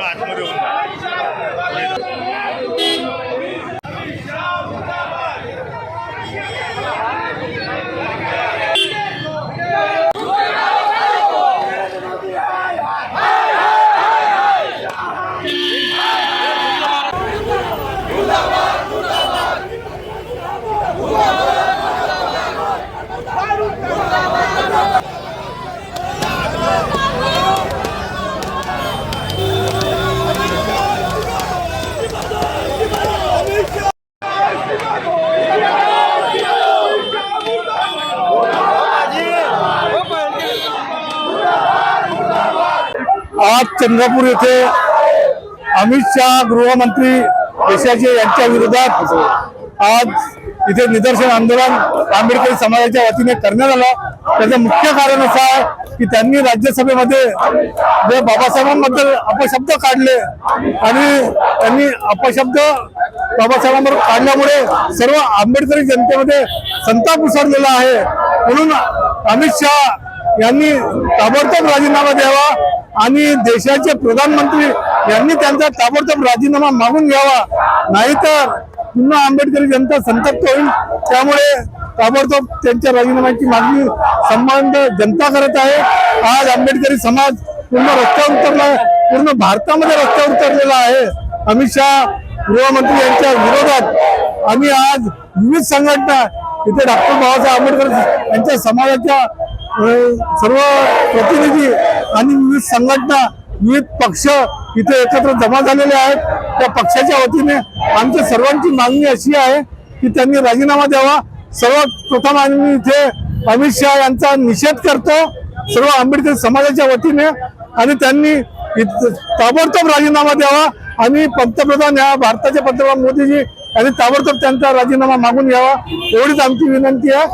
রাজমরে উন্নয়ন आज चंद्रपूर येथे अमित शहा गृहमंत्री देशाचे यांच्या विरोधात आज इथे निदर्शन आंदोलन आंबेडकरी समाजाच्या वतीने करण्यात आलं. त्याचं मुख्य कारण असं आहे की त्यांनी राज्यसभेमध्ये जे बाबासाहेबांबद्दल अपशब्द काढले आणि त्यांनी अपशब्द बाबासाहेबांवर काढल्यामुळे सर्व आंबेडकरी जनतेमध्ये संताप उसरलेला आहे. म्हणून अमित शहा यांनी ताबडतोब राजीनामा द्यावा. आणि देशाचे प्रधानमंत्री यांनी त्यांचा ताबडतोब राजीनामा मागून घ्यावा. नाहीतर पुन्हा आंबेडकरी जनता संतप्त होईल. त्यामुळे ताबडतोब त्यांच्या राजीनाम्याची मागणी संबंध जनता करत आहे. आज आंबेडकरी समाज पूर्ण रस्त्यावर उतरला आहे. पूर्ण भारतामध्ये रस्त्यावर उतरलेला आहे. अमित शहा गृहमंत्री यांच्या विरोधात आम्ही आज विविध संघटना इथे डॉक्टर बाबासाहेब आंबेडकर यांच्या समाजाच्या सर्व प्रतिनिधी आणि विविध संघटना विविध पक्ष इथे एकत्र जमा झालेले आहेत. त्या पक्षाच्या वतीने आमच्या सर्वांची मागणी अशी आहे की त्यांनी राजीनामा द्यावा. सर्वात प्रथम आम्ही इथे अमित शहा यांचा निषेध करतो. सर्व आंबेडकर समाजाच्या वतीने आणि त्यांनी ताबडतोब राजीनामा द्यावा. आणि पंतप्रधान या भारताचे पंतप्रधान मोदीजी यांनी ताबडतोब त्यांचा राजीनामा मागून घ्यावा. एवढीच आमची विनंती आहे.